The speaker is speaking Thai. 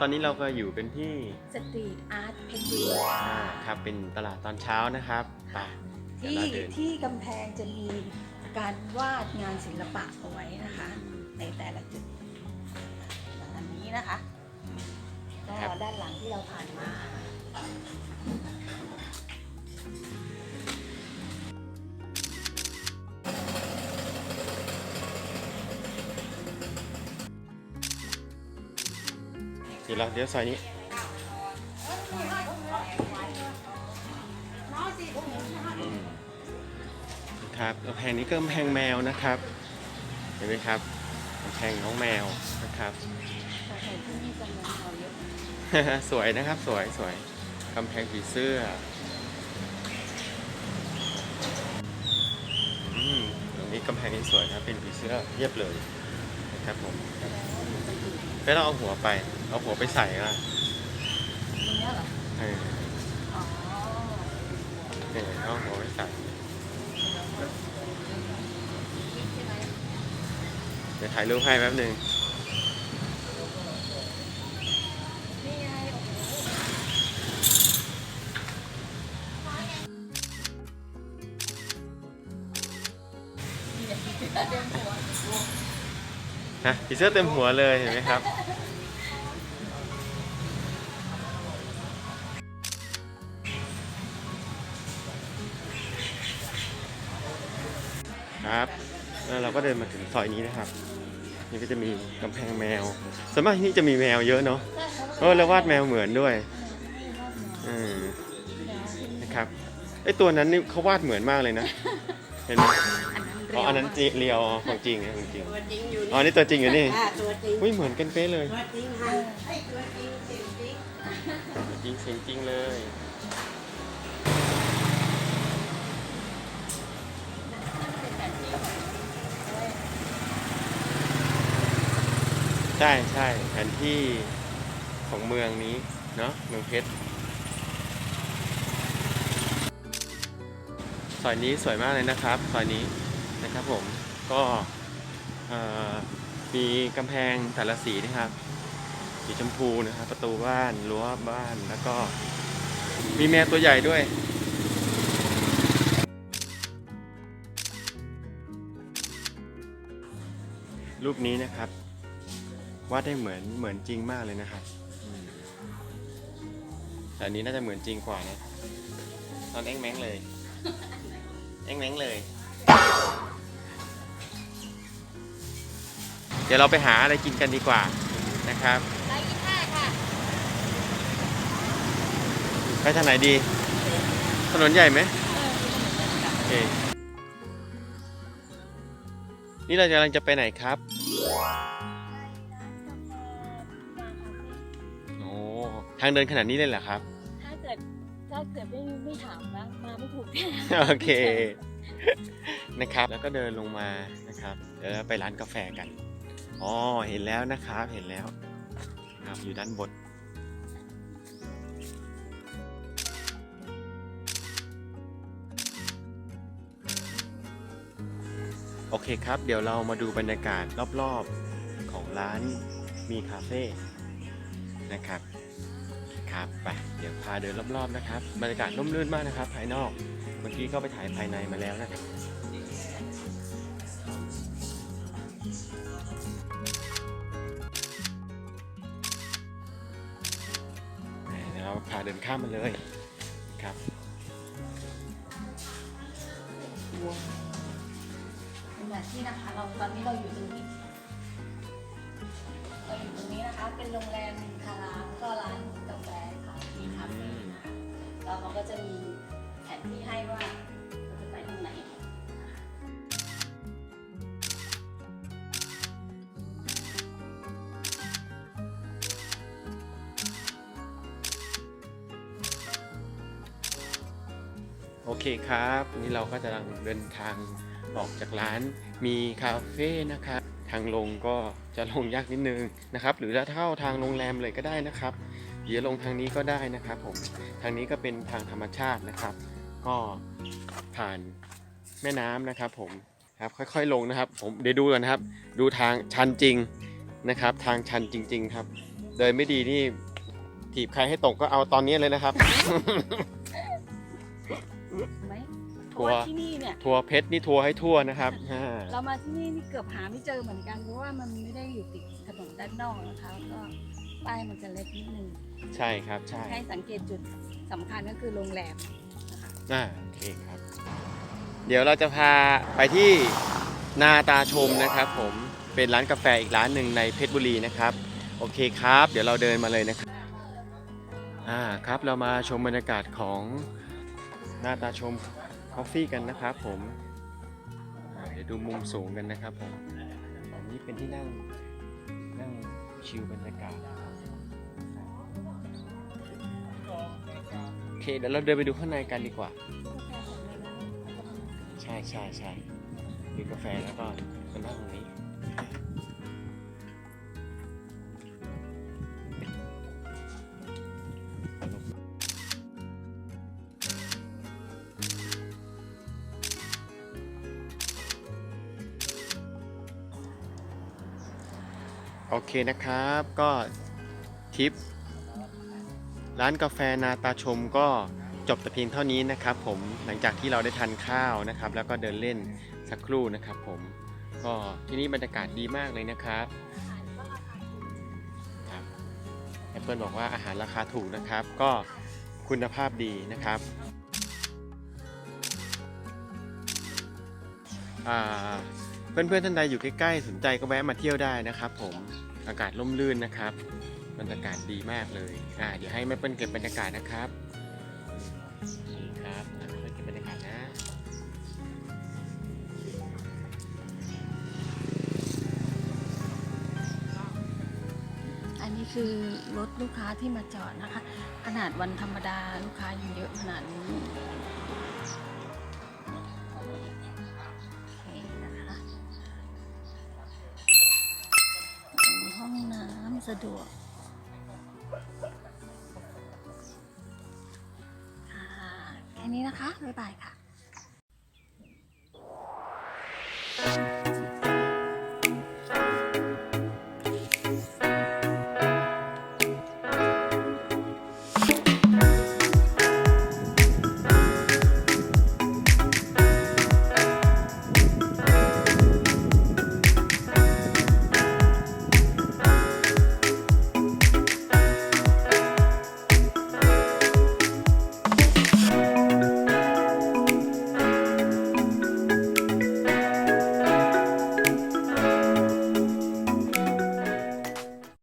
ตอนนี้เราก็อยู่กันที่สตรีทอาร์ตเพชรบุรีอ่าครับเป็นตลาดตอนเช้านะครับไปเดี๋ยวที่เราเดิน ที่กำแพงจะมีการวาดงานศิลปะเอาไว้นะคะ ในแต่ละจุดอันนี้นะคะก็ด้านหลังที่เราผ่านมา เดี๋ยวเดี๋ยวซอยนี้ครับกำแพงนี้ก็กำแพงแมวนะครับ เห็นไหมครับกำแพงน้องแมวนะครับ สวยนะครับสวยสวยกำแพงผีเสื้อตรงนี้กำแพงนี้สวยนะเป็นผีเสื้อเรียบเลยนะครับผม ไม่ต้องเอาหัวไป เอาหัวไปใส่ก็ตรงเนี้ยเหรอ เอออ๋อเนี่ยเอาหัวไปใส่เดี๋ยวถ่ายรูปให้แป๊บหนึ่ง ฮะผีเสื้อเต็มหัวเลยเห็นไหมครับครับแล้วเราก็เดินมาถึงซอยนี้นะครับ นี่ก็จะมีกำแพงแมวส่วนมากที่นี่จะมีแมวเยอะเนาะเออแล้ววาดแมวเหมือนด้วยอืมนะครับไอตัวนั้นนี่เขาวาดเหมือนมากเลยนะ เห็นไหม อ๋ออันนั้นจีเรียวของจริงนะของจริงตัวจริงอยู่อ๋อนี่ตัวจริงอยู่นี่อ่าตัวจริงอุ้ยเหมือนกันเป๊ะเลยตัวจริงฮะไอ้ตัวจริงเสียงจริงตัวจริงเสียงจริงเลยใช่ใช่แผนที่ของเมืองนี้เนาะเมืองเพชรซอยนี้สวยมากเลยนะครับซอยนี้นะ ครับผมก็มีกำแพงแต่ละสีนะครับ สีชมพูนะครับ ประตูบ้านรั้วบ้านแล้วก็มีแมวตัวใหญ่ด้วยรูปนี้นะครับวาดได้เหมือนเหมือนจริงมากเลยนะครับแต่อันนี้น่าจะเหมือนจริงกว่านะตอนแอ้งแม้งเลย แอ้งแม้งเลย เดี๋ยวเราไปหาอะไรกินกันดีกว่านะครับไร้ยี่ห้าค่ะไปทางไหนดี ถนนใหญ่ไหมโอเคนี่เรากำลังจะไปไหนครับ โอ้ ทางเดินขนาดนี้เลยเหรอครับ ถ้าเกิดถ้าเกิดไม่ไม่ถามนะมาไม่ถูกแน่โอเค นะครับ แล้วก็เดินลงมานะครับ เดี๋ยวเราไปร้านกาแฟกัน อ๋อเห็นแล้วนะครับเห็นแล้วครับอยู่ด้านบนโอเคครับ เดี๋ยวเรามาดูบรรยากาศรอบๆของร้านมีคาเฟ่นะครับครับไปเดี๋ยวพาเดินรอบๆนะครับ บรรยากาศร่มรื่นมากนะครับ ภายนอก เมื่อกี้ก็ไปถ่ายภายในมาแล้วนะครับ เดี๋ยวเราพาเดินข้ามมาเลยครับขณะที่นะคะเราตอนนี้เราอยู่ตรงนี้เราอยู่ตรงนี้นะคะเป็นโรงแรมคาราแล้วก็ร้านกาแฟค่ะมีคาเฟ่แล้วเขาก็จะมีแผนที่ให้ว่า เคครับนี่เราก็จะลังเดินทางออกจากร้านมีคาเฟ่นะครับทางลงก็จะลงยากนิดนึงนะครับ หรือจะเท่าทางโรงแรมเลยก็ได้นะครับเดี๋ยวลงทางนี้ก็ได้นะครับผมทางนี้ก็เป็นทางธรรมชาตินะครับ ก็ผ่านแม่น้ำนะครับ ผมครับค่อยๆลงนะครับ ผมเดี๋ยวดูกันนะครับ ดูทางชันจริงนะครับ ทางชันจริง ๆ ครับ เดินไม่ดีนี่ถีบใครให้ตกก็เอาตอนนี้เลยนะครับ ทัราะวร์ว่าที่นี่เนี่ยทัวร์เพชรนี่ทัวร์ให้ทั่วนะครับอ่าเรามาที่นี่นี่เกือบหาไม่เจอเหมือนกันเพราะว่ามันไม่ได้อยู่ติดถนนด้านนอกนะคะแล้วก็ป้ายมันจะเล็กนิดนึงใช่ครับใช่ให้สังเกตจุดสำคัญก็คือโรงแรมนะคะอ่าโอเคครับ เดี๋ยวเราจะพาไปที่นาตาชมนะครับ ผมเป็นร้านกาแฟอีกร้านหนึ่งในเพชรบุรีนะครับ โอเคครับ เดี๋ยวเราเดินมาเลยนะครับอ่าครับเรามาชมบรรยากาศของนาตาชม คอฟฟี่กันนะครับผมเดี๋ยวดูมุมสูงกันนะครับผมอันนี้เป็นที่นั่งนั่งชิลบรรยากาศโอเคเดี๋ยวเราเดินไปดูข้างในกันดีกว่า ใช่ใช่ใช่ดื่มกาแฟแล้วก็มานั่งตรงนี้ โอเคนะครับก็ทริปร้านกาแฟนาตาชมก็จบแต่เพียงเท่านี้นะครับผมหลังจากที่เราได้ทานข้าวนะครับ แล้วก็เดินเล่นสักครู่นะครับผมก็ที่นี่บรรยากาศดีมากเลยนะครับครับแอปเปิลบอกว่าอาหารราคาถูกนะครับ ก็คุณภาพดีนะครับอ่า เพื่อนๆท่านใดอยู่ใกล้ๆสนใจก็แวะมาเที่ยวได้นะครับ ผมอากาศร่มรื่นนะครับบรรยากาศดีมากเลยอ่าเดี๋ยวให้แม่เปิ้ลเก็บบรรยากาศนะครับนี่ครับแม่เปิ้ลเก็บบรรยากาศนะอันนี้คือรถลูกค้าที่มาจอดนะคะ ขนาดวันธรรมดาลูกค้ายังเยอะขนาดนี้ สะดวกค่ะแค่นี้นะคะ บ๊ายบายค่ะ